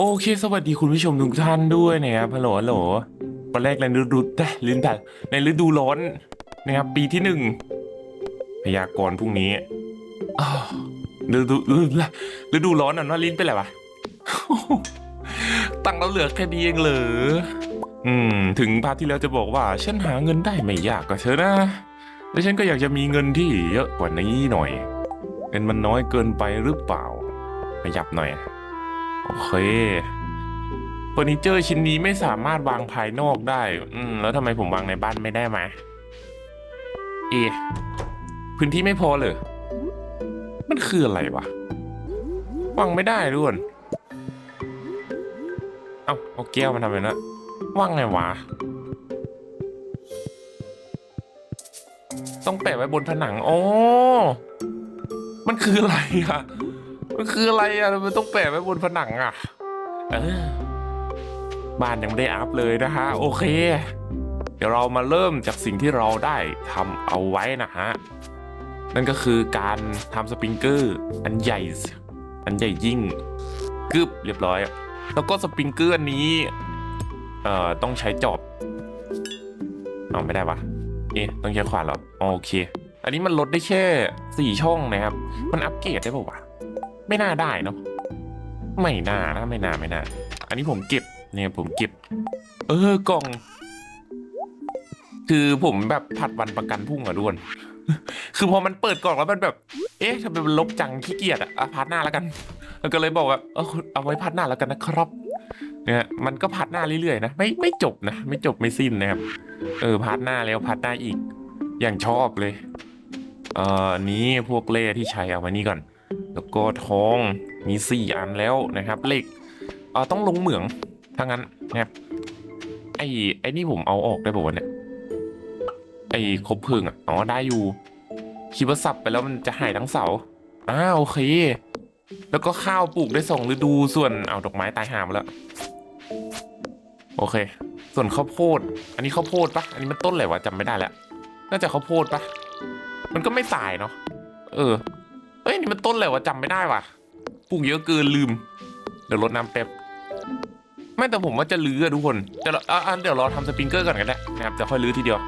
โอเค สวัสดีคุณผู้ชมทุกท่านด้วยนะครับฮัลโหลฮัลโหลวันแรกในฤดูแต่ลิ้นแต่ในฤดูร้อนนะครับปีที่หนึ่งพยากรณ์พรุ่งนี้อ้าวฤดูฤดูฤดูร้อนอะเนาลิ้นเป็นไรวะตังเราเหลือแค่นี้เองเหรออืม ถึงพาร์ทที่แล้วจะบอกว่า ฉันหาเงินได้ไม่ยากก็เชอะนะแล้วฉันก็อยากจะมีเงินที่เยอะกว่านี้หน่อยเงินมันน้อยเกินไปหรือเปล่าขยับหน่อย โอเคเฟอร์นิเจอร์ชิ้นนี้ไม่สามารถวางภายนอกได้ อืม แล้วทำไมผมวางในบ้านไม่ได้ไหมเอะพื้นที่ไม่พอเลยมันคืออะไรวะวางไม่ได้ด้วยเอาเอาแก้วมาทำไมนะวางไงวะ ต้องแปะไว้บนผนัง โอ๋อมันคืออะไรอะ มันคืออะไรอะมันต้องแปะไว้บนผนังอะเออบ้านยังไม่ได้อัพเลยนะฮะ โอเค เดี๋ยวเรามาเริ่มจากสิ่งที่เราได้ทำเอาไว้นะฮะ นั่นก็คือการทำสปริงเกอร์อันใหญ่ อันใหญ่ยิ่งกึบเรียบร้อย แล้วก็สปริงเกอร์อันนี้เอ่อต้องใช้จอบเอาไม่ได้ปะเอ๊ะต้องใช้ขวานหรอโอเค อันนี้มันลดได้แค่สี่ช่องนะครับ มันอัปเกรดได้ป่ะวะ ไม่น่าได้เนาะไม่น่านะไม่น่าไม่น่า อันนี้ผมเก็บเนี่ยผมเก็บ เออกล่อง คือผมแบบผัดวันประกันพรุ่งอะด้วน คือพอมันเปิดกล่องแล้วมันแบบ เอ๊ะทำไมมันลบจังขี้เกียจอะอะพัดหน้าแล้วกันก็เลยบอกว่าเออเอาไว้พัดหน้าแล้วกันนะครับเนี่ยมันก็พัดหน้าเรื่อยๆนะไม่ไม่จบนะไม่จบไม่สิ้นนะครับเออพัดหน้าแล้วพัดหน้าอีก อย่างชอบเลยเอ่ออันนี้พวกเล่ที่ใช้เอามานี่ก่อน แล้วก็ทองมีสี่อันแล้วนะครับเหล็กเออต้องลงเหมืองถ้างั้นนะครับไอ้ไอ้นี่ผมเอาออกได้ป่าวะเนี่ยไอ้คบเพลิงอะอ๋อได้อยู่คิดว่าสับไปแล้วมันจะหายทั้งเสาอ้าโอเค แล้วก็ข้าวปลูกได้สองฤดูส่วนเอาดอกไม้ตายหามแล้ว โอเค ส่วนข้าวโพด อันนี้ข้าวโพดปะอันนี้มันต้นอะไรวะจำไม่ได้แล้วน่าจะข้าวโพดปะมันก็ไม่สายเนาะเออ นี่มันต้นอะไรวะจำไม่ได้ว่ะปลูกเยอะเกินลืม เดี๋ยวรดน้ำแป๊บไม่แต่ผมว่าจะลื้ออะทุกคนเดี๋ยวเราอะอะเดี๋ยวราทำสปริงเกอร์ก่อนกันแหละนะครับจะค่อยลื้อทีเดียว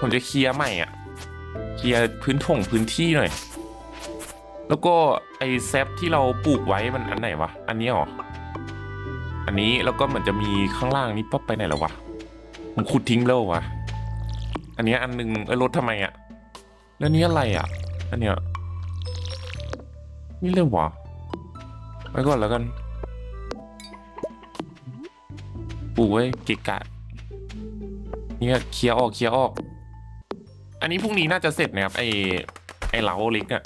ผมจะเคลียร์ใหม่อะเคลียร์พื้นถ่งพื้นที่หน่อย แล้วก็ไอแซฟที่เราปลูกไว้มันอันไหนวะ อันนี้เหรอ อันนี้แล้วก็เหมือนจะมีข้างล่างนี้ป๊อปไปไหนแล้ววะ มันขุดทิ้งแล้ววะ อันนี้อันหนึงเอ้รถทำไมอะ แล้วนี้อะไรอะ อันเนี้ย นี่เรื่องวะไว้ก่อนแล้วกันปลูกไว้เกะกะเนี่ยเคลียร์ออกเคลียร์ออก อันนี้พรุ่งนี้น่าจะเสร็จนะครับไอไอเหลาเล็กอะ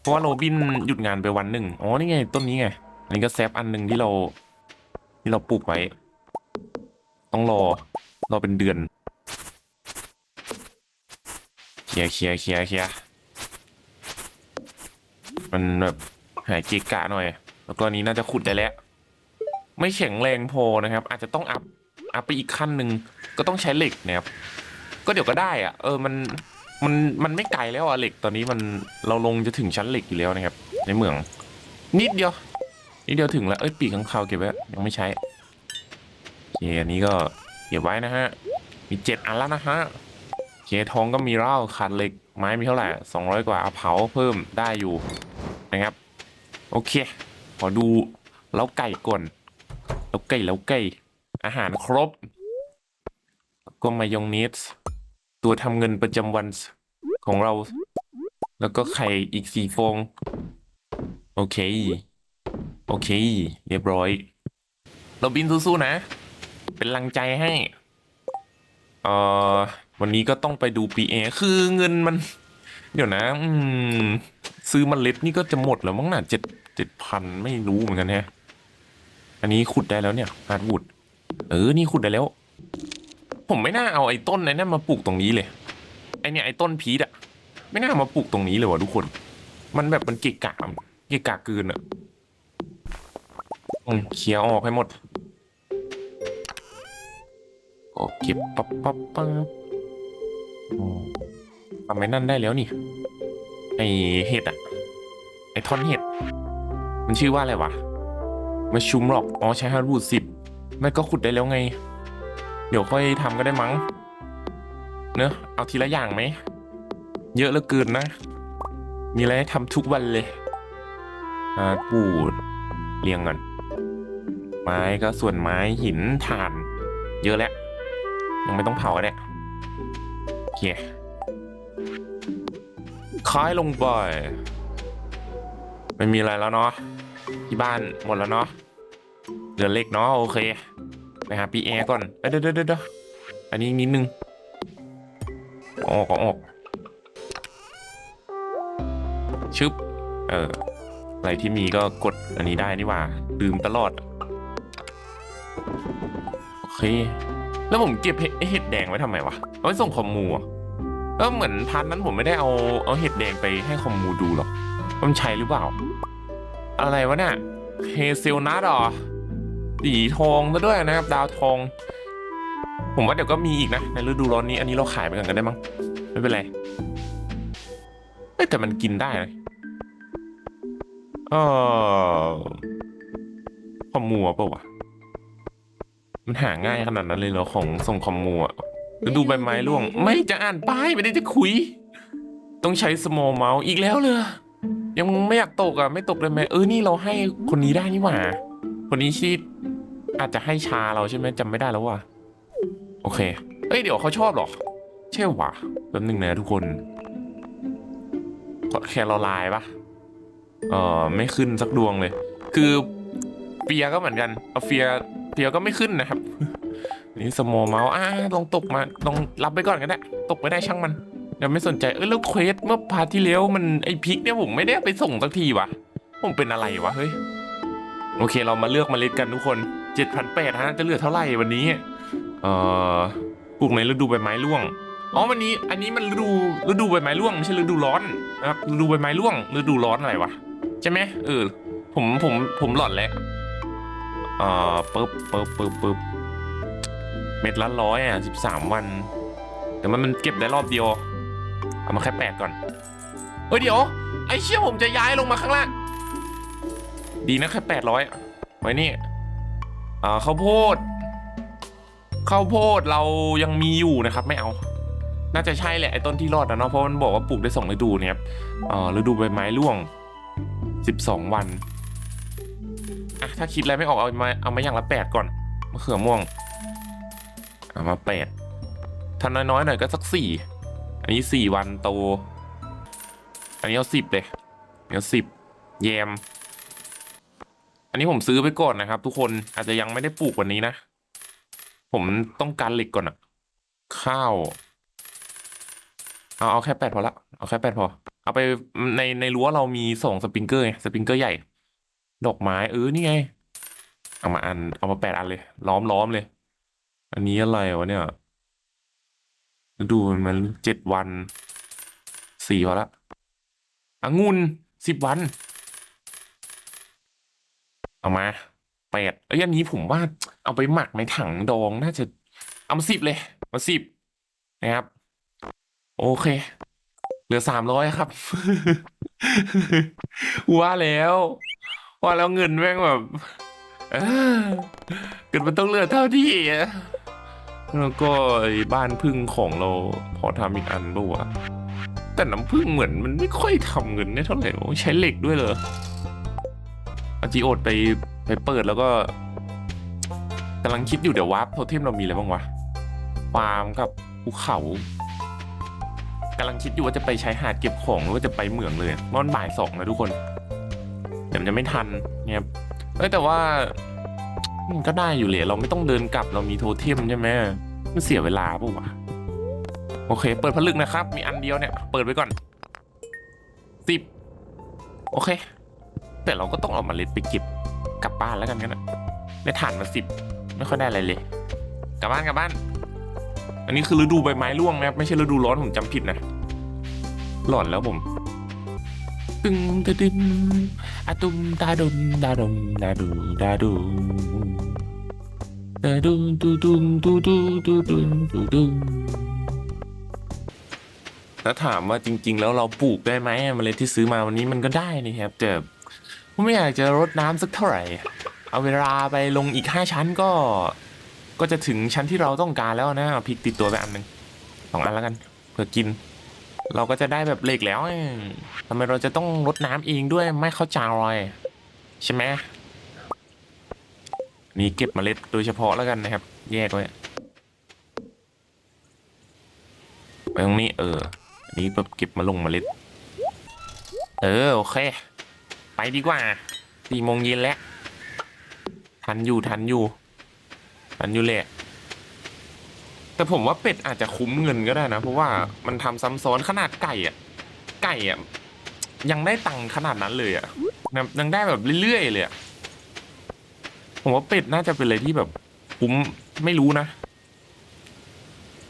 เพราะว่าโรบินหยุดงานไปวันหนึ่งอ๋อนี่ไงต้นนี้ไงอันนี้ก็แซฟอันหนึ่งที่เราที่เราปลูกไว้ ต้องรอรอเป็นเดือนเคลียร์เคลียร์เคลียร์เคลียร์ มันแบบหายเกะกะหน่อย แล้วก็นี้น่าจะขุดได้แล้ว ไม่แข็งแรงพอนะครับ อาจจะต้องอัพอัพไปอีกขั้นหนึ่งก็ต้องใช้เหล็กนะครับ ก็เดี๋ยวก็ได้อะเออมันมันมันไม่ไกลแล้วอะเหล็กตอนนี้มันเราลงจะถึงชั้นเหล็กอยู่แล้วนะครับ ในเมือง นิดเดียวนิดเดียวถึงแล้วเอ้ยปีกข้างคาวเก็บไว้ยังไม่ใช้โอเคอันนี้ก็เก็บไว้นะฮะมีเจ็ดอันแล้วนะฮะโอเคทองก็มีเล่าขาดเหล็กไม้มีเท่าไหร่สองร้อยกว่าเอาเผาเพิ่มได้อยู่ นะครับ โอเค ขอดูเล้าไก่ก่อนเล้าไก่เล้าไก่ อาหารครบ ก็มายองเนส ตัวทำเงินประจำวันของเรา แล้วก็ไข่อีกสี่ฟอง โอเค โอเค เรียบร้อย เราบินสู้ๆนะ เป็นลังใจให้เอ่อวันนี้ก็ต้องไปดูปีเอคือเงินมัน เดี๋ยวนะ อืม ซื้อมเมล็ดนี่ก็จะหมดแล้วมั้งน่ะเจ็ดเจ็ดพันไม่รู้เหมือนกันแฮะ อันนี้ขุดได้แล้วเนี่ยฮาร์ดวูดเออ นี่ขุดได้แล้ว ผมไม่น่าเอาไอ้ต้นไอ้นั่นมาปลูกตรงนี้เลย ไอเนี่ยไอ้ต้นพีชอะไม่น่ามาปลูกตรงนี้เลยวะทุกคน มันแบบมันเกะกะเกะกะเกินอะเคลียร์ออกให้หมดก็เก็บปั๊บปั๊บปั๊บทำไมนั่นได้แล้วนี่ ไอเห็ดอะไอท่อนเห็ด มันชื่อว่าอะไรวะม่ชุมหรอกอ๋อใช้ฮารูดสิบไม่ก็ขุดได้แล้วไง เดี๋ยวค่อยทำก็ได้มั้ง เนอะเอาทีละอย่างไหม เยอะเหลือเกินนะ มีอะไรทำทุกวันเลยฮาร์ดวูดเรียงก่อนไม้ก็ส่วนไม้หินถ่าน เยอะแล้ว ยังไม่ต้องเผาก็ได้โอเค คล้ายลงไปไม่มีอะไรแล้วเนาะที่บ้านหมดแล้วเนาะเหลือเล็กเนาะโอเคไปหาพี่แอร์ก่อนเอ้ยเดี๋ยวเดี๋ยวเดี๋ยวอันนี้นิดนึงออกเอออกชึบเอออะไรที่มีก็กดอันนี้ได้นี่หว่าลืมตลอด โอเค แล้วผมเก็บเห็ดแดงไว้ทำไมวะเอาไว้ส่งคอมมูอะ ก็เหมือนพันนั้นผมไม่ได้เอาเอาเห็ดแดงไปให้คอมมูดูหรอกมันใช่หรือเปล่า อะไรวะเนี่ยเฮเซลนัทหรอสีทองซะด้วยนะครับ ดาวทอง ผมว่าเดี๋ยวก็มีอีกนะ ในฤดูร้อนนี้ อันนี้เราขายไปกันกันได้มั้งไม่เป็นไรเอ้แต่มันกินได้นะเออคอมมูอะเปล่าวะมันหาง่ายขนาดนั้นเลยเหรอของส่งคอมมูอะ แล้วดูใบไม้ร่วง ไม่จะอ่านป้ายไม่ได้จะคุย ต้องใช้ small mouse อีกแล้วเลยยังไม่อยากตกอะ ไม่ตกเลยไหมเออนี่เราให้คนนี้ได้นี่หว่า คนนี้ชีอาจจะให้ชาเราใช่ไหมจำไม่ได้แล้วว่ะโอเค เอ้ยเดี๋ยวเขาชอบเหรอ ใช่ว่ะแป๊บนึงนะทุกคนแคโรไลน์ปะเออไม่ขึ้นสักดวงเลย คือเฟียก็เหมือนกันเอาเฟียเดียวก็ไม่ขึ้นนะครับ นี่สโมเมาส์อ่าลองตกมาลองรับไปก่อนก็ได้ตกไปได้ช่างมันเดี๋ยวไม่สนใจเออแล้วเควสเมื่อพาที่แล้วมันไอพิกเนี่ยผมไม่ได้ไปส่งสักทีวะผมเป็นอะไรวะเฮ้ยโอเคเรามาเลือกเมล็ดกันทุกคนเจ็ดพันแปดฮะจะเหลือเท่าไหร่วันนี้เอ่อปลูกในฤดูใบไม้ร่วงอ๋อวันนี้อันนี้มันฤดูฤดูใบไม้ร่วงไม่ใช่ฤดูร้อนนะครับฤดูใบไม้ร่วงฤดูร้อนอะไรวะใช่ไหมเออผมผมผมหลอนแล้วเอ่อปึ๊บปึ๊บปึ๊บปึ๊บ เม็ดละร้อยอะสิบสามวัน แต่มันมันเก็บได้รอบเดียว เอามาแค่แปดก่อน เฮ้ยเดี๋ยว ไอ้เชี่ยผมจะย้ายลงมาข้างล่าง ดีนะแค่แปดร้อยไว้นี่อ่าข้าวโพดข้าวโพดเรายังมีอยู่นะครับไม่เอา น่าจะใช่แหละไอ้ต้นที่รอดนะเนาะเพราะมันบอกว่าปลูกได้สองฤดูเนี่ยครับอ่าฤดูใบไม้ร่วงสิบสองวันอะถ้าคิดอะไรไม่ออกเอามาเอามาอย่างละแปดก่อนมะเขือม่วง เอามาแปดถ้าน้อยๆหน่อยก็สักสี่อันนี้สี่วันโต อันนี้เอาสิบเลยเอาสิบแยม อันนี้ผมซื้อไปก่อนนะครับ ทุกคนอาจจะยังไม่ได้ปลูกวันนี้นะ ผมต้องการเหล็กก่อนอะข้าว เอาเอาแค่แปดพอละ เอาแค่แปดพอ เอาไปในในรั้วเรามีสองสปริงเกอร์ไงสปริงเกอร์ใหญ่ ดอกไม้เออนี่ไง เอามาอันเอามาแปดอันเลย ล้อมล้อมเลย อันนี้อะไรวะเนี่ยดูมันเจ็ดวันสี่พอละองุ่นสิบวัน เอามาแปดเอ้ยอันนี้ผมว่าเอาไปหมักในถังดองน่าจะเอามาสิบเลย มาสิบนะครับ โอเค เหลือสามร้อยครับ ว่าแล้ว ว่าแล้วเงินแม่งแบบเกิดมันต้องเหลือเท่าที่อะ แล้วก็ไอ้บ้านพึ่งของเราพอทำอีกอันป่าวะแต่น้ำพึ่งเหมือนมันไม่ค่อยทำเงินได้เท่าไหร่ใช้เหล็กด้วยเหรออาจิโอดไปไปเปิดแล้วก็กำลังคิดอยู่เดี๋ยววาร์ปโทเทมเรามีอะไรบ้างวะฟาร์มกับภูเขากำลังคิดอยู่ว่าจะไปใช้หาดเก็บของหรือว่าจะไปเหมืองเลยเพราะมันบ่ายสองนะทุกคนเดี๋ยวมันจะไม่ทันเนี่ยแต่ว่า มันก็ได้อยู่เลยเราไม่ต้องเดินกลับเรามีโทเทมใช่ไหมมันเสียเวลาปะวะโอเค เปิดผลึกนะครับ มีอันเดียวเนี่ย เปิดไว้ก่อนสิบโอเค แต่เราก็ต้องเอาเมาเล็ดไปเก็บกลับบ้านแล้วกันกันนะได้ฐานมาสิบไม่ค่อยได้อะไรเลย กลับบ้านกลับบ้าน อันนี้คือฤดูใบไม้ร่วงนะครับไม่ใช่ฤดูร้อนผมจำผิดนะหลอนแล้วผม ตึงตะดึงอะตุมตาดุมดาดุมดาดูดาดูดาดุมตูดุมตูดูตูดุมตูดุมแล้วถามว่าจริง ๆ แล้วเราปลูกได้ไหมเมล็ดที่ซื้อมาวันนี้มันก็ได้นี่ครับแต่ผมไม่อยากจะรดน้ำสักเท่าไหร่ เอาเวลาไปลงอีกห้าชั้นก็ ก็จะถึงชั้นที่เราต้องการแล้วนะเอาพริกติดตัวไปอันหนึ่งสองอันแล้วกันเพื่อกิน เราก็จะได้แบบเหล็กแล้วทำไมเราจะต้องรดน้ำเองด้วยไม่เข้าใจเลยใช่ไหมนี่เก็บเมล็ดโดยเฉพาะแล้วกันนะครับ แยกไว้ไปตรงนี้เอออันนี้แบบเก็บมาลงเมล็ด เออโอเค ไปดีกว่าสี่โมงเย็นแล้ว ทันอยู่ทันอยู่ ทันอยู่แหละ แต่ผมว่าเป็ดอาจจะคุ้มเงินก็ได้นะ เพราะว่ามันทำซ้ำซ้อนขนาดไก่อะ ไก่อะยังได้ตังค์ขนาดนั้นเลยอะยังได้แบบเรื่อยๆเลยอะผมว่าเป็ดน่าจะเป็นอะไรที่แบบคุ้มไม่รู้นะ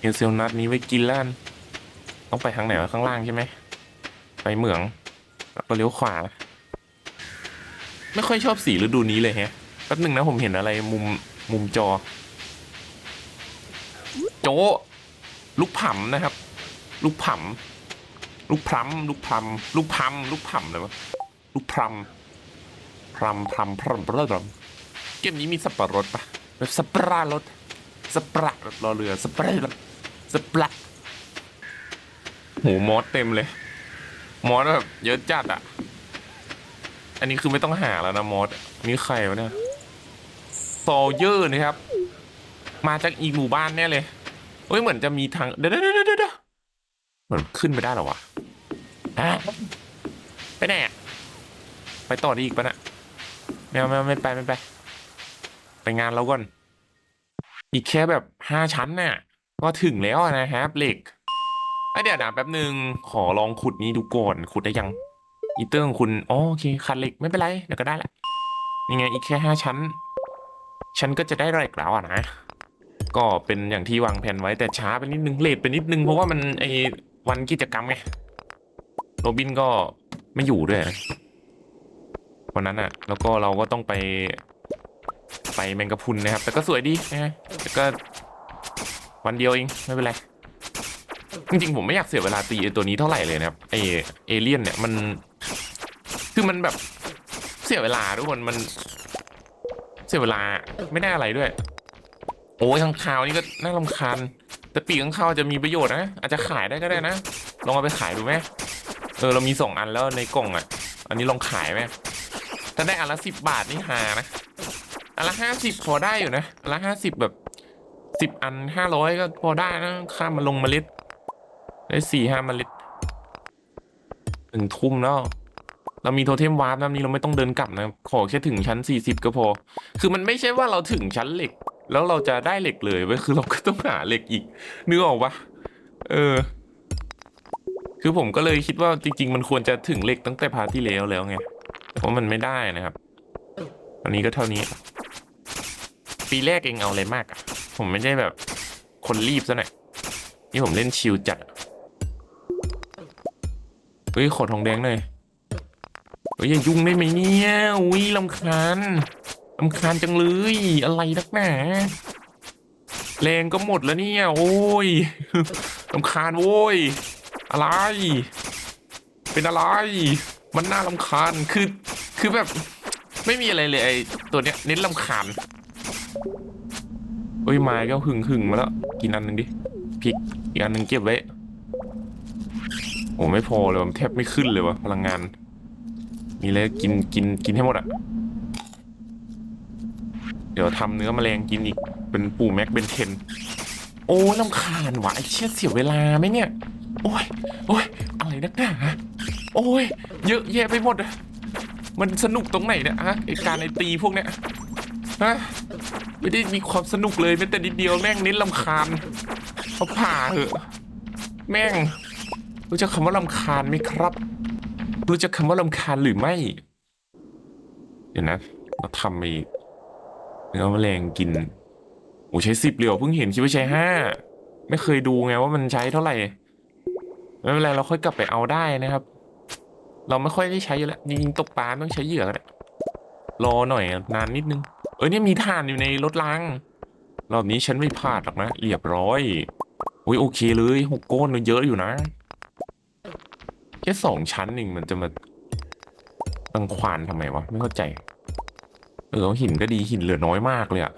เอเซลนัดนี้ไว้กินแล้วกันต้องไปทางไหนวะข้างล่างใช่ไหมไปเหมืองแล้วก็เลี้ยวขวา ไม่ค่อยชอบสีฤดูนี้เลยแฮะแป๊บหนึ่งนะผมเห็นอะไรมุมมุมจอ ลูกผำนะครับ ลูกผำลูกพรัมลูกพรัมลูกพรัมลูกผำเลยวะลูกพรัมพรัมพรัมพรัมพรัมพรัมเกมนี้มีสับปะรดปะแบบสับปะรดสับปะรดรอเรือสับปะรดสับปะรดโหมอสเต็มเลย มอสแบบเยอะจัดอะ อันนี้คือไม่ต้องหาแล้วนะมอสนี่ใครวะเนี่ยโซเยอร์นะครับ มาจากอีกหมู่บ้านแน่เลย เฮ้ยเหมือนจะมีทางเดี๋ยวเดี๋ยวเดี๋ยวเดี๋ยวเหมือนขึ้นไปได้หรอวะฮะไปไหนอะไปต่อได้อีกปะเนะไม่เอาไม่เอาไม่ไปไม่ไป ไปงานเราก่อน อีกแค่แบบห้าชั้นน่ะก็ถึงแล้วนะครับเหล็กไอเดี๋ยวนะแป๊บหนึ่งขอลองขุดนี้ดูก่อนขุดได้ยังอีเตอร์ของคุณโอเคคันเหล็กไม่เป็นไรเดี๋ยวก็ได้แหละยังไงอีกแค่ห้าชั้น ฉันก็จะได้เหล็กแล้วอะนะ ก็เป็นอย่างที่วางแผนไว้แต่ช้าไปนิดนึงเลทไปนิดนึงเพราะว่ามันไอวันกิจกรรมไงโรบินก็ไม่อยู่ด้วยวันนั้นอะแล้วก็เราก็ต้องไป ไปแมงกะพุนนะครับ แต่ก็สวยดีนะแต่ก็วันเดียวเองไม่เป็นไรจริงๆผมไม่อยากเสียเวลาตีตัวนี้เท่าไหร่เลยนะครับไอเอเลี่ยนเนี่ยมัน คือมันแบบเสียเวลาทุกคนมัน เสียเวลาไม่ได้อะไรด้วย โอ้ยข้างคาวนี่ก็น่ารำคาญแต่ปีกข้างคาวจะมีประโยชน์นะอาจจะขายได้ก็ได้นะ ลองเอาไปขายดูไหมเออเรามีสองอันแล้วในกล่องอะ อันนี้ลองขายไหมถ้าได้อันละสิบบาทนี่หานะอันละห้าสิบพอได้อยู่นะอันละห้าสิบแบบสิบอันห้าร้อยก็พอได้นะค่ามาลงเมล็ดได้สี่ห้าเมล็ดหนึ่งทุ่มแล้วเรามีโทเทมวาร์ปนะนี่เราไม่ต้องเดินกลับนะขอแค่ถึงชั้นสี่สิบก็พอ คือมันไม่ใช่ว่าเราถึงชั้นเหล็ก แล้วเราจะได้เหล็กเลยเว้คือเราก็ต้องหาเหล็กอีกนึกออกปะเออ คือผมก็เลยคิดว่าจริง ๆ มันควรจะถึงเหล็กตั้งแต่พาร์ทที่แล้วแล้วไงแต่ว่ามันไม่ได้นะครับ อันนี้ก็เท่านี้ ปีแรกเองเอาอะไรมากอะผมไม่ได้แบบคนรีบซะหน่อยนี่ผมเล่นชิลจัดเฮ้ยขอทองแดงหน่อยเฮ้ยอย่ายุ่งได้ไหมเนี่ยอุ้ยลำคาญ ลำคาญจังเลยอะไรนักหนาแรงก็หมดแล้วเนี่ย โอ้ยลำคาญโว้ย อะไร เป็นอะไร มันน่าลำคาญคือคือแบบไม่มีอะไรเลยไอ้ตัวเนี้ยเน้นลำคาญเฮ้ยไม้ก็หึงหึงมาแล้ว กินอันหนึ่งดิพริกอีกอันหนึ่งเก็บไว้ โอ้ไม่พอเลยแทบไม่ขึ้นเลยวะพลังงาน มีอะไรกินกินกินให้หมดอะ ดี๋ยวทำเนื้อแมลงกินอีก เป็นปู่แม็กเป็นเทน โอ้ลำคาญวะไอ้เชี่ยเสียเวลาไหมเนี่ย โอ้ยโอ้ยอะไรนักหนาโอ้ยเยอะแยะไปหมดอะมันสนุกตรงไหนเนี่ยฮะไอการไอตีพวกเนี้ยฮะไม่ได้มีความสนุกเลยแม้แต่นิดเดียวแม่งเน้นลำคาญเขาผ่าเหอะแม่ง รู้จักคำว่าลำคาญไหมครับ รู้จักคำว่าลำคาญหรือไม่ เดี๋ยวนะเราทำอีก เนื้อแมลงกินโอ้ใช้สิบเหลียวเพิ่งเห็นคิดว่าใช้ห้าไม่เคยดูไงว่ามันใช้เท่าไหร่ไม่เป็นไรเราค่อยกลับไปเอาได้นะครับ เราไม่ค่อยได้ใช้อยู่แล้วจริงๆตกปลาต้องใช้เหยื่อก็ได้รอหน่อยนานนิดนึง เอ้ยเนี่ยมีถ่านอยู่ในรถล้างรอบนี้ฉันไม่พลาดหรอกนะเรียบร้อยโอ้ยโอเคเลยหกก้อนเยอะอยู่นะแค่สองชั้นเองมันจะมาตังควานทำไมวะ ไม่เข้าใจ เออหินก็ดีหินเหลือน้อยมากเลยอะ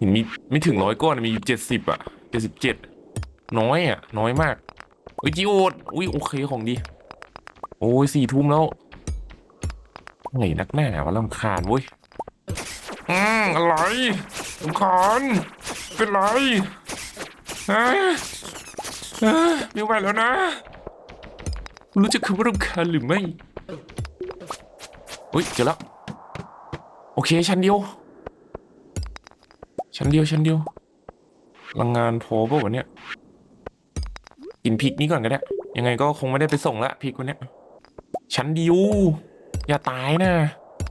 หินมีไม่ถึงร้อยก้อนมีอยู่เจ็ดสิบอะเจ็ดสิบเจ็ดน้อยอะน้อยมากเฮ้ยจิโอดอุ้ยโอเคของดี โอ้ยสี่ทุ่มแล้วไหนนักหน้าวะลำคาญเว้ยอืมอะไรลำคาญเป็นไรฮะฮะไม่ไหวแล้วนะ รู้จักคำว่ารำคาญหรือไม่เฮ้ยเจอแล้ว โอเคชั้นเดียว ชั้นเดียวชั้นเดียวพลังงานพอป่าวะเนี่ยกินพริกนี้ก่อนก็ได้ยังไงก็คงไม่ได้ไปส่งละพริกวันเนี้ยชั้นเดียวอย่าตายนะ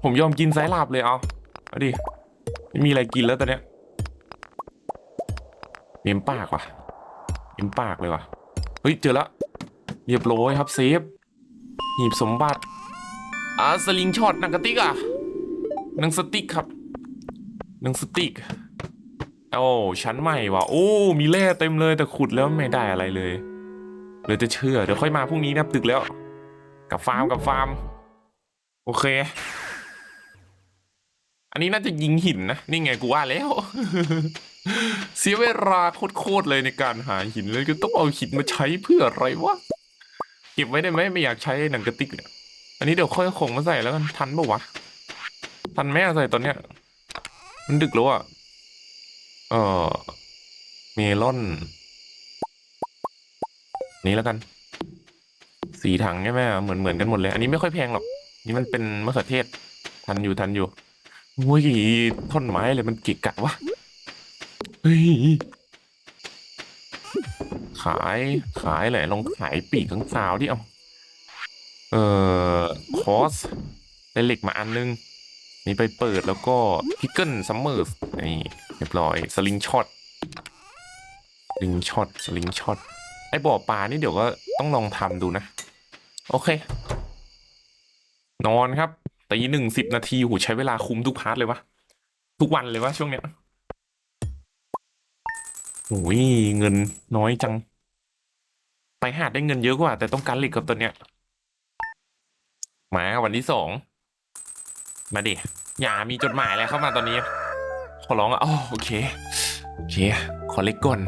ผมยอมกินสายลาบเลยเอาเอาดิไม่มีอะไรกินแล้วตอนเนี้ยเมียมปากว่ะเมียมปากเลยว่ะเฮ้ยเจอละเรียบร้อยครับเซฟหีบสมบัติอ่าสลิงช็อตหนังกระติกอะ หนังสติ๊กครับหนังสติ๊กโอ้ชั้นใหม่ว่ะโอ้มีแร่เต็มเลยแต่ขุดแล้วไม่ได้อะไรเลยเลยจะเชื่อเดี๋ยวค่อยมาพรุ่งนี้นับตึกแล้ว กับฟาร์มกับฟาร์ม โอเค อันนี้น่าจะยิงหินนะนี่ไงกูว่าแล้ว เสียเวลาโคตรเลยในการหาหินเลยก็ต้องเอาหินมาใช้เพื่ออะไรวะเก็บไว้ได้ไหมไม่อยากใช้หนังกระติกเนี่ยอันนี้เดี๋ยวค่อยของมาใส่แล้วกันทันปะวะ ทันไหมอะใส่ตอนเนี้ย มันดึกแล้วอะเออเมลอน นี้แล้วกันสีถังใช่ไหมเหมือนเหมือนกันหมดเลย อันนี้ไม่ค่อยแพงหรอก นี่มันเป็นมะเขือเทศ ทันอยู่ทันอยู่โอ้ยท่อนไม้เลยมันกิกกะวะเฮ้ยขายขายแหละลองขายปีกข้างขาวที่เอา เออคอสได้เหล็กมาอันนึง นี่ไปเปิดแล้วก็พิกเกิลซัมเมอร์นี่เรียบร้อยสลิงช็อตสลิงช็อตสลิงช็อตไอ้บ่อปลานี่เดี๋ยวก็ต้องลองทำดูนะ โอเค นอนครับตีหนึ่งสิบนาทีโหใช้เวลาคุ้มทุกพาร์ทเลยวะทุกวันเลยวะช่วงเนี้ยโอ้ยเงินน้อยจัง ไปหาดได้เงินเยอะกว่า แต่ต้องการเหล็กกับตัวเนี้ยมาวันที่สอง มาดิ อย่ามีจดหมายอะไรเข้ามาตอนนี้ ขอร้องอะโอเค โอเค ขอเล็กก่อน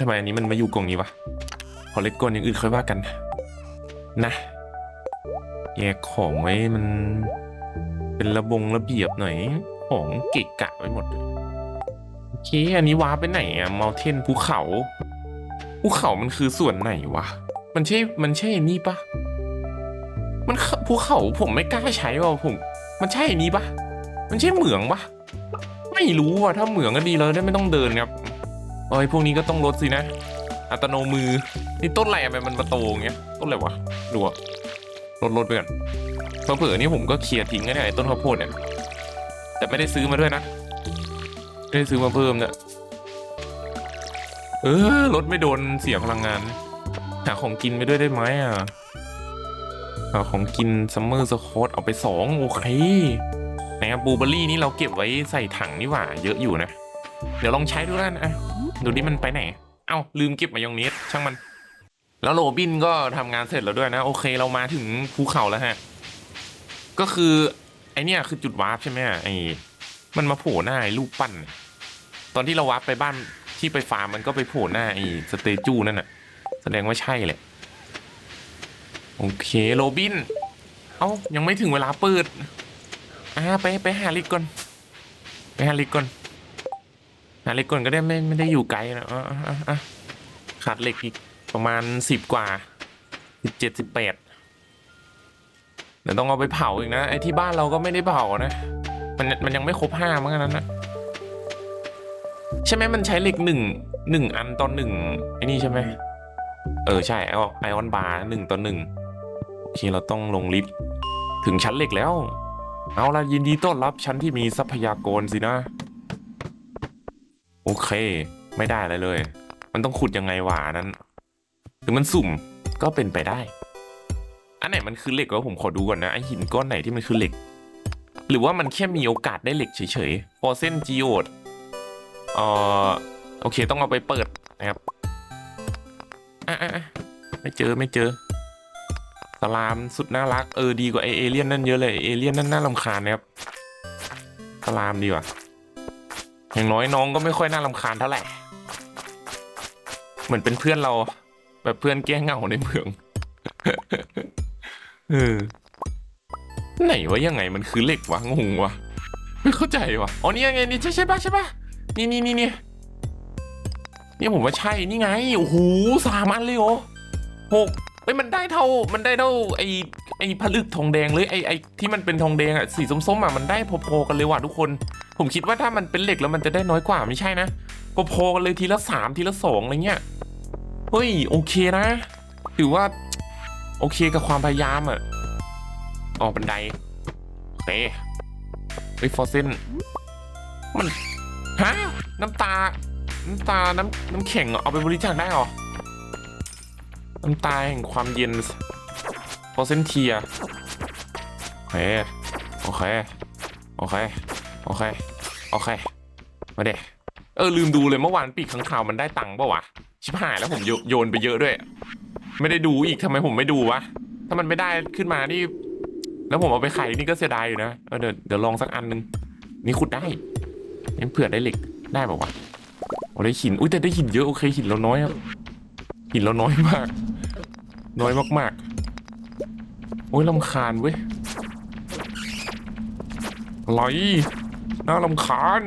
ทำไมอันนี้มันมาอยู่กล่องนี้วะ ขอเล็กก่อนอย่างอื่นค่อยว่ากัน นะ แยกของไว้มัน เป็นระบงระเบียบหน่อย ของเกะกะไว้หมด โอเค อันนี้ว้าไปไหนอะเมาเทนภูเขา ภูเขามันคือส่วนไหนวะ มันใช่ มันใช่นี่ปะมันภูเขาผมไม่กล้าใช้ว่ะผม มันใช่นี้ปะมันใช่เหมืองปะไม่รู้ว่ะถ้าเหมืองก็ดีเลยได้ไม่ต้องเดินครับเอ้ยพวกนี้ก็ต้องลดสินะ อัตโนมือนี่ต้นอะไรอะมันมันมาโตอย่างเงี้ยต้นอะไรวะดูอะลดลดไปก่อนเผื่อนี่ผมก็เคลียร์ทิ้งก็ได้ไอ้ต้นข้าวโพดเนี่ยแต่ไม่ได้ซื้อมาด้วยนะไม่ได้ซื้อมาเพิ่มเนี่ยเออรถไม่โดนเสียพลังงานหาของกินไปด้วยได้ไหมอะ ของกินซัมเมอร์สโคตเอาไปสองโอเคนะครับบลูเบอร์รี่นี่เราเก็บไว้ใส่ถังนี่หว่า เยอะอยู่นะ เดี๋ยวลองใช้ดูแล้วนะดูดิมันไปไหน เอ้า ลืมเก็บมายองเนสช่างมัน แล้วโรบินก็ทำงานเสร็จแล้วด้วยนะ โอเคเรามาถึงภูเขาแล้วฮะ ก็คือ ไอเนี่ยคือจุดวาร์ปใช่ไหมไอมันมาโผล่หน้าไอรูปปั้น ตอนที่เราวาร์ปไปบ้านที่ไปฟาร์มมันก็ไปโผล่หน้าไอสเตจูนั่นน่ะ แสดงว่าใช่แหละ โอเคโรบิน เอ้ายังไม่ถึงเวลาเปิดอ่าไปไปหาลิกก่อนไปหาลิกก่อนหาลิกก่อนก็ได้ไม่ไม่ได้อยู่ไกลนะอะอะอะอะขาดเหล็กอีกประมาณสิบกว่าสิบเจ็ดสิบแปดเดี๋ยวต้องเอาไปเผาอีกนะไอ้ที่บ้านเราก็ไม่ได้เผานะมันมันยังไม่ครบห้ามั้งนนั้นนะใช่ไหมมันใช้เหล็กหนึ่งหนึ่งอันต่อหนึ่งไอ้นี่ใช่ไหมเออใช่ไอไอออนบาร์หนึ่งต่อหนึ่ง เคเราต้องลงลิฟต์ถึงชั้นเหล็กแล้ว เอาละยินดีต้อนรับชั้นที่มีทรัพยากรสินะ โอเค ไม่ได้อะไรเลย มันต้องขุดยังไงวะนั้นหรือมันสุ่มก็เป็นไปได้ อันไหนมันคือเหล็กวะผมขอดูก่อนนะไอหินก้อนไหนที่มันคือเหล็ก หรือว่ามันแค่มีโอกาสได้เหล็กเฉยๆฟอเซนจีโอดเอ่อโอเคต้องเอาไปเปิดนะครับอะอะอะไม่เจอไม่เจอ สลามสุดน่ารักเออดีกว่าไอเอเลี่ยนนั่นเยอะเลยเอเลี่ยนนั่นน่ารำคาญนะครับสลามดีกว่าอย่างน้อยน้องก็ไม่ค่อยน่ารำคาญเท่าไหร่เหมือนเป็นเพื่อนเรา แบบเพื่อนแก้เหงาในเมืองเออไหนวะยังไงมันคือเหล็กวะงงวะไม่เข้าใจวะอ๋อนี่ยังไงนี่ใช่ใช่ปะใช่ปะนี่นี่นี่นี่นี่ผมว่าใช่นี่ไงโอ้โหสามอันเลยเหรอหก เอ้ยมันได้เท่ามันได้เท่าไอไอผลึกทองแดงเลยไอไอที่มันเป็นทองแดงอะสีส้มๆอะมันได้พอๆกันเลยว่ะทุกคน ผมคิดว่าถ้ามันเป็นเหล็กแล้วมันจะได้น้อยกว่าไม่ใช่นะพอๆกันเลยทีละสามทีละสองอะไรเงี้ยเฮ้ยโอเคนะ ถือว่า โอเคกับความพยายามอะอ๋อบันไดโอเคเฮ้ยฟอสเซนมันฮะน้ำตา น้ำตาน้ำน้ำแข็งเอาไปบริจาคได้หรอ น้ำตาแห่งความเย็นฟอสเซนเทียโอเค โอเค โอเค โอเค โอเค มาเด็เออลืมดูเลยเมื่อวานปีกข้างข่าวมันได้ตังค์ปะวะ ชิบหายแล้วผมโยโยนไปเยอะด้วย ไม่ได้ดูอีกทำไมผมไม่ดูวะ ถ้ามันไม่ได้ขึ้นมานี่ แล้วผมเอาไปไขายนี่ก็เสียดายอยู่นะ เออเดี๋ยวเดี๋ยวลองสักอันนึง นี่ขุดได้ยังเผื่อได้เหล็กได้ปะวะโอ้ได้หิน อุ้ยแต่ได้หินเยอะโอเคหินเราน้อยครับ หินเราน้อยมาก น้อยมากๆ โอ้ยลำคาญเว้ยอะไรน่าลำคาญ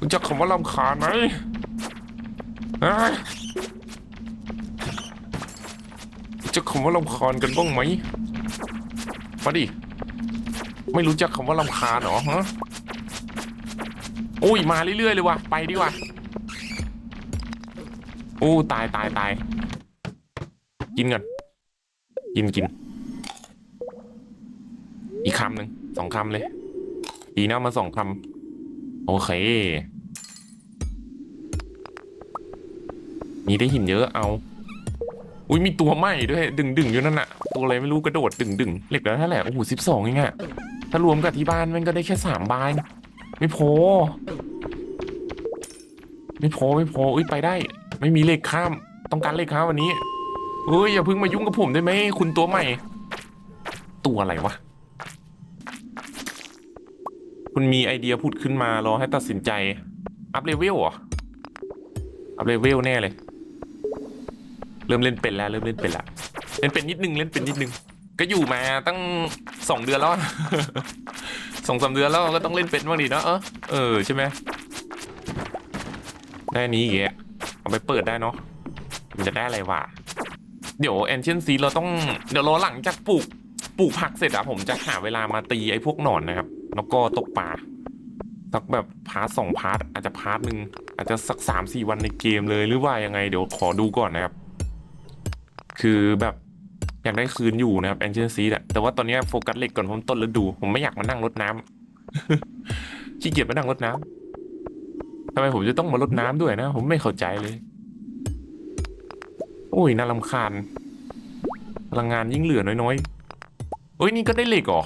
รู้จักคำว่าลำคาญไหมฮะรู้จักคำว่าลำคาญกันบ้างไหมมาดิ ไม่รู้จักคำว่าลำคาญหรอฮะโอ้ยมาเรื่อยๆเลยว่ะ ไปดีกว่า โอ้ตายตายตายกินก่อนกินกิน อีกคำหนึ่งสองคำเลยดีนะมาสองคำโอเค มีได้หินเยอะเอา อุ้ยมีตัวใหม่ด้วย ดึงดึงอยู่นั่นน่ะ ตัวอะไรไม่รู้กระโดดดึงดึงเหล็กแล้วเท่าไหร่โอ้โหสิบสองเองอะถ้ารวมกับที่บ้านมันก็ได้แค่สามบานไม่พอไม่พอไม่พออุ้ยไปได้ ไม่มีเล็กข้าม ต้องการเล็กข้ามวันนี้เฮ้ยอย่าเพิ่งมายุ่งกับผมได้ไหมคุณตัวใหม่ ตัวอะไรวะ คุณมีไอเดียพูดขึ้นมารอให้ตัดสินใจ อัพเลเวลเหรอ อัพเลเวลแน่เลย เริ่มเล่นเป็นแล้ว เริ่มเล่นเป็นละเล่นเป็นนิดนึงเล่นเป็นนิดนึง ก็อยู่มาตั้งสองเดือนแล้วสองสามเดือนแล้วก็ต้องเล่นเป็นบ้างดีเนอะเออใช่ไหมได้นี้อีกอะ เอาไปเปิดได้เนาะมันจะได้อะไรวะเดี๋ยวแอนเชนซีเราต้องเดี๋ยวรอหลังจากปลูกปลูกผักเสร็จอะผมจะหาเวลามาตีไอ้พวกหนอนนะครับ แล้วก็ตกปลาสักแบบพาร์ทสองพาร์ทอาจจะพาร์ทหนึ่งอาจจะสักสามสี่วันในเกมเลยหรือว่ายังไงเดี๋ยวขอดูก่อนนะครับ คือแบบอยากได้คืนอยู่นะครับแอนเชนซีอะแต่ว่าตอนนี้โฟกัสเหล็กก่อนผมต้นฤดู ผมไม่อยากมานั่งรดน้ำขี้เกียจมานั่งรดน้ำ ทำไมผมจะต้องมารดน้ำด้วยนะ ผมไม่เข้าใจเลย โอ้ยน่ารำคาญพลังงานยิ่งเหลือน้อยๆโอ้ยนี่ก็ได้เหล็กเหรอ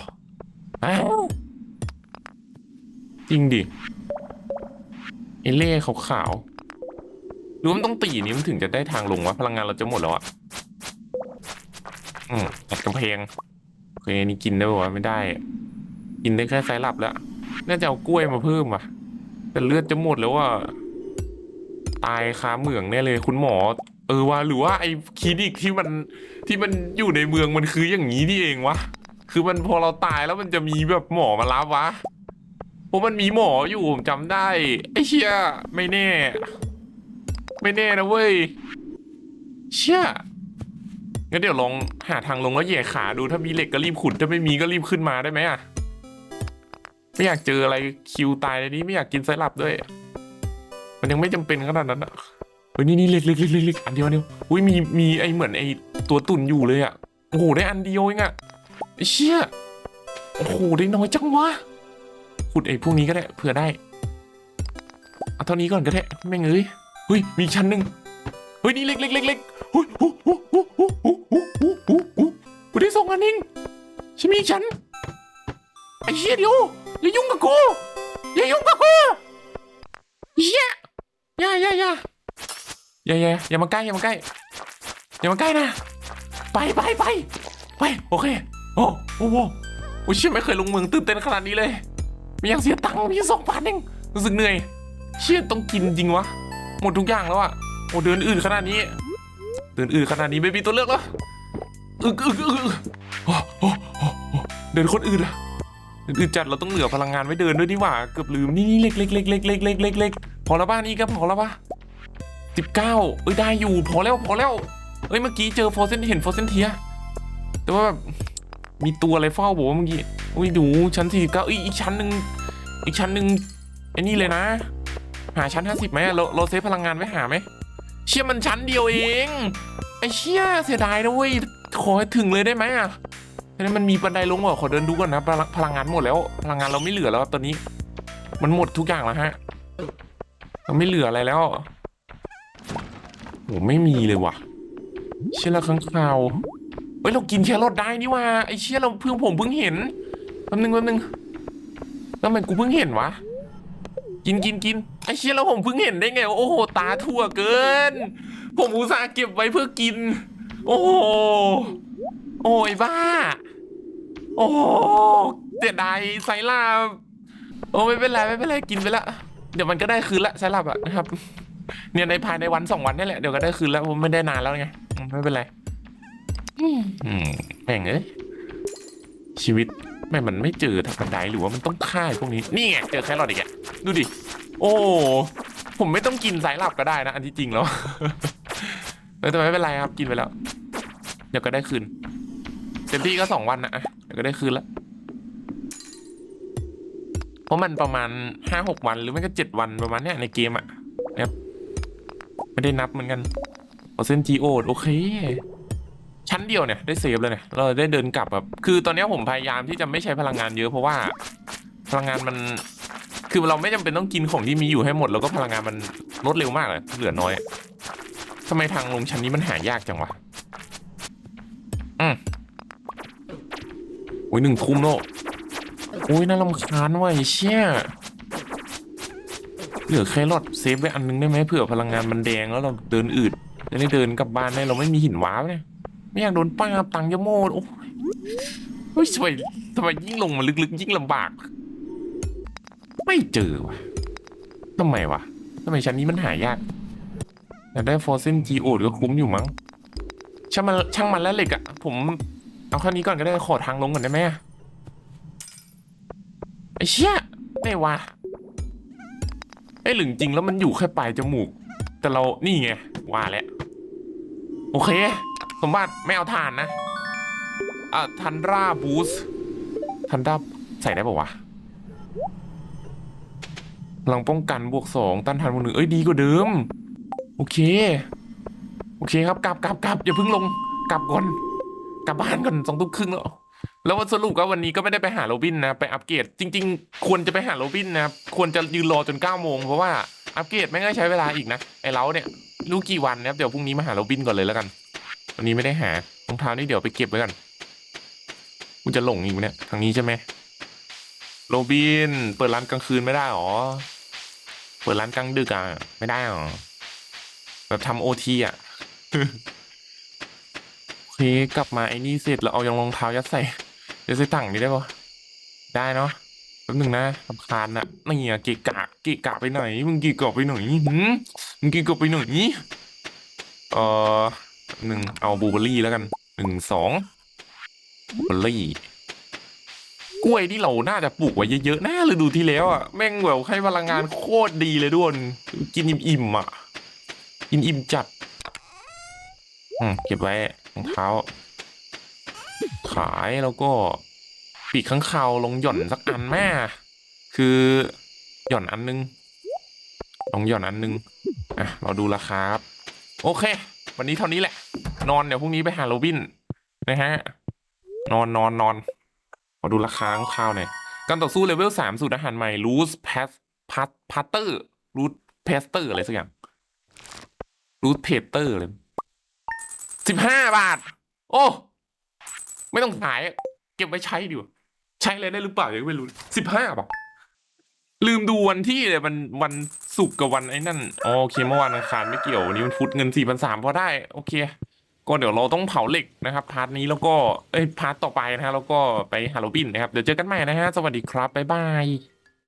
จริงดิไอเล่ขาวๆหรือว่ามันต้องตีนี้มันถึงจะได้ทางลงวะพลังงานเราจะหมดแล้วอะ อืมอัดกำแพงโอเคนี่กินได้ปะวะไม่ได้ กินได้แค่ไซรัปแล้ว น่าจะเอากล้วยมาเพิ่มว่ะ แต่เลือดจะหมดแล้วว่า ตายคาเหมืองแน่เลยคุณหมอ เออว่าหรือว่าไอ้คลินิกที่มันที่มันอยู่ในเมืองมันคืออย่างนี้นี่เองวะคือมันพอเราตายแล้วมันจะมีแบบหมอมารับวะเพราะมันมีหมออยู่ผมจำได้ไอ้เชี่ยไม่แน่ ไม่แน่นะเว้ยเชี่ยงั้นเดี๋ยวลองหาทางลงแล้วแหย่ขาดูถ้ามีเหล็กก็รีบขุดถ้าไม่มีก็รีบขึ้นมาได้ไหมอะ ไม่อยากเจออะไรคิวตายในนี้ไม่อยากกินไซรัปด้วย มันยังไม่จำเป็นขนาดนั้นอะเฮ้ยนี่นี่เล็กเล็กเล็กเล็กอันเดียวอันเดียวอุ้ยมีมีไอเหมือนไอตัวตุ่นอยู่เลยอะโอ้โหได้อันเดียวเองอะไอเชี่ยโอ้โหได้น้อยจังวะขุดไอพวกนี้ก็ได้เผื่อได้เอาเท่านี้ก่อนก็ได้แม่งเอ้ยเฮ้ยมีชั้นหนึ่งเฮ้ยนี่เล็กเล็กเล็กเล็กเฮ้ยโอ้โหโอ้โหโอ้โหโอ้โหโอ้โหกูได้สองอันเองฉันมีอีกชั้น ไอ้เชี่ยเดี๋ยวอย่ายุ่งกับกูอย่ายุ่งกับกูเชี่ยอย่าอย่าอย่าอย่าอย่าอย่ามาใกล้อย่ามาใกล้อย่ามาใกล้นะ ไปไปไปไปโอเคโอ้โอ้โหโอ้เชี่ยไม่เคยลงเมืองตื่นเต้นขนาดนี้เลยม่อยากเสียตังค์พี่สองพันเองรู้สึกเหนื่อย เชี่ยต้องกินจริงวะหมดทุกอย่างแล้วอะโอ้เดินอื่นขนาดนี้เดินอื่นขนาดนี้ไม่มีตัวเลือกแล้วอึกอึกอึกอึกโอ้โอ้โอ้โอ้เดินคนอื่นอะ อื่นจัดเราต้องเหลือพลังงานไว้เดินด้วยดีกว่าเกือบลืมนี่นี่เล็กเล็กเล็กเล็กเล็กเล็กเล็กเล็กพอแล้วบ้านนี้ก็พอแล้วปะสิบเก้าเอ้ยได้อยู่พอแล้วพอแล้วเอ้ยเมื่อกี้เจอโฟเซนเห็นโฟเซนเทียแต่ว่าแบบมีตัวอะไรเฝ้าบอกว่าเมื่อกี้อุ้ยดูชั้นสี่เก้าอีกชั้นหนึ่งอีกชั้นหนึ่งไอ้นี่เลยนะ หาชั้นห้าสิบไหมเราเราเซฟพลังงานไว้หาไหมเชี่ยมันชั้นเดียวเองไอ้เชี่ยเสียดายนะเว้ยขอให้ถึงเลยได้ไหมอะ ทีนี้นมันมีบันไดลงเหรอขอเดินดูก่อนนะพลังพลังงานหมดแล้ว พลังงานเราไม่เหลือแล้วตอนนี้ มันหมดทุกอย่างแล้วฮะเราไม่เหลืออะไรแล้วโหไม่มีเลยว่ะ เชี่ยละข้างคาวเฮ้ยเรากินแครอทได้นี่ว่าไอเชี่ยเราเพิ่งผมเพิ่งเห็นแป๊บนึงแป๊บนึงแล้วทำไมกูเพิ่งเห็นวะกินกินกินไอเชี่ยแล้วผมเพิ่งเห็นได้ไงโอ้โหตาทั่วเกิน ผมอุตส่าห์เก็บไว้เพื่อกิน โอ้โห โอ้ยบ้า โอ้เสียดายไซลาบโอ้ไม่เป็นไรไม่เป็นไรกินไปละ เดี๋ยวมันก็ได้คืนละไซลาบอะนะครับ เนี่ยในภายในวันสองวันนี่แหละเดี๋ยวก็ได้คืนแล้วผมไม่ได้นานแล้วไงไม่เป็นไรแม่งเอ้ยชีวิตแม่มันไม่เจอทางบันไดหรือว่ามันต้องฆ่าพวกนี้นี่ไงเจอแครอทอีกอะดูดิโอ้ผมไม่ต้องกินสายลับก็ได้นะ อันที่จริงแล้วแต่ไม่เป็นไรครับกินไปแล้ว เดี๋ยวก็ได้คืน ต็มที่ก็สองวันนะอะเดี๋ยวก็ได้คืนล้วเพราะมันประมาณห้าหกวันหรือไม่ก็เจ็ดวันประมาณเนี้ยในเกมอะนะครับไม่ได้นับเหมือนกันเอร์เซ็นจีโอโอเค ชั้นเดียวเนี่ยได้เซฟเลยเนี่ยเราได้เดินกลับแบบคือตอนเนี้ยผมพยายามที่จะไม่ใช้พลังงานเยอะเพราะว่าพลังงานมันคือเราไม่จำเป็นต้องกินของที่มีอยู่ให้หมด แล้วก็พลังงานมันลดเร็วมากเลยเหลือน้อยทำไมทางลงชั้นนี้มันหายากจังวะอืม อ้ยหนึ่งทุ่มโลกโอ้ยน่ารำคาญว่ะไอ้เชี่ยเหลือแครอทเซฟไว้อันนึงได้ไหมเผื่อพลังงานมันแดงแล้วเราเดินอืดจะได้เดินกลับบ้านได้เราไม่มีหินว้าวเนี่ยไม่อยากโดนป้าตังยะโมดโอ้ยเฮ้ยทำไมทำไมยิ่งลงมาลึกๆ ยิ่งลำบาก ไม่เจอวะทำไมวะทำไมชั้นนี้มันหายากอยากได้ฟอร์เซนจีโอก็คุ้มอยู่มั้งช่างมันช่างมันแล้วเหล็กอะผม เอาแค่นี้ก่อนก็ได้ขอทางลงก่อนได้ไหมไอ้เชี่ยไม่วะไอ้หลึงจริงแล้วมันอยู่แค่ปลายจมูก แต่เรานี่ไงว่าแล้วโอเค สมบัติไม่เอาทานนะอะทันราบูสทันราใส่ได้ปะวะพลังป้องกันบวกสองต้านทานบวกหนึ่งเอ้ยดีกว่าเดิม โอเค โอเคครับกลับกลับกลับอย่าเพิ่งลงกลับก่อน กลับบ้านก่อนสองทุ่มครึ่งแล้วแล้วสรุปก็วันนี้ก็ไม่ได้ไปหาโรบินนะไปอัปเกรดจริง ๆ ควรจะไปหาโรบินนะครับควรจะยืนรอจนเก้าโมงเพราะว่าอัปเกรดไม่ง่ายใช้เวลาอีกนะไอ้เราเนี่ยรู้กี่วันนะครับเดี๋ยวพรุ่งนี้มาหาโรบินก่อนเลยแล้วกัน วันนี้ไม่ได้หารองเท้านี่เดี๋ยวไปเก็บไว้ก่อนกูจะหลงอีกเนี่ยทางนี้ใช่ไหมโรบิน เปิดร้านกลางคืนไม่ได้หรอเปิดร้านกลางดึกอะไม่ได้หรอแบบทำโอทีอะ เคกลับมาไอ้นี่เสร็จแล้วเอายองรองเท้ายัดใส่ยัดใส่ถังนี้ได้ปะได้เนาะแป๊บหนึงนะสำคาญอะนี่อะเกะกะเกะกะไปไหนมึงเกะกะไปไหนหืมมึงเกะกะไปไหนเออหนึ่งเอาบลูเบอร์รี่แล้วกันหนึ่งสองบลูเบอร์รี่กล้วยที่เราน่าจะปลูกไว้เยอะๆนะฤดูที่แล้วอะแม่งแบบให้พลังงานโคตรดีเลยด้วนกินอิ่มๆอะกินอิ่มจัดอืมเก็บไว้ รองเท้า ขายแล้วก็ปีกข้างคาลงหย่อนสักอันแม่คือหย่อนอันนึงลองหย่อนอันนึง อะ เราดูราคาครับ โอเค วันนี้เท่านี้แหละ นอนเดี๋ยวพรุ่งนี้ไปหาโรบิน นะฮะ นอนนอนนอนมาดูราคาคร่าวหน่อย การต่อสู้เลเวลสามสูตรอาหารใหม่รูสแพสพัตพัตเตอร์รูทเพสเตอร์อะไรสักอย่างรูทเพเตอร์เลย สิบห้าบาท โอ้ ไม่ต้องขาย เก็บไว้ใช้ดีกว่าใช้เลยได้หรือเปล่ายังไม่รู้สิบห้าบาทลืมดูวันที่เลยมันวันศุกร์กับวันไอ้นั่นโอเคเมื่อวานอังคารไม่เกี่ยววันนี้มันพุธเงินสี่พันสามพอได้ โอเค ก็เดี๋ยวเราต้องเผาเหล็กนะครับพาร์ทนี้แล้วก็เอ้ยพาร์ทต่อไปนะฮะแล้วก็ไปฮาโลบินนะครับเดี๋ยวเจอกันใหม่นะฮะสวัสดีครับบ๊ายบาย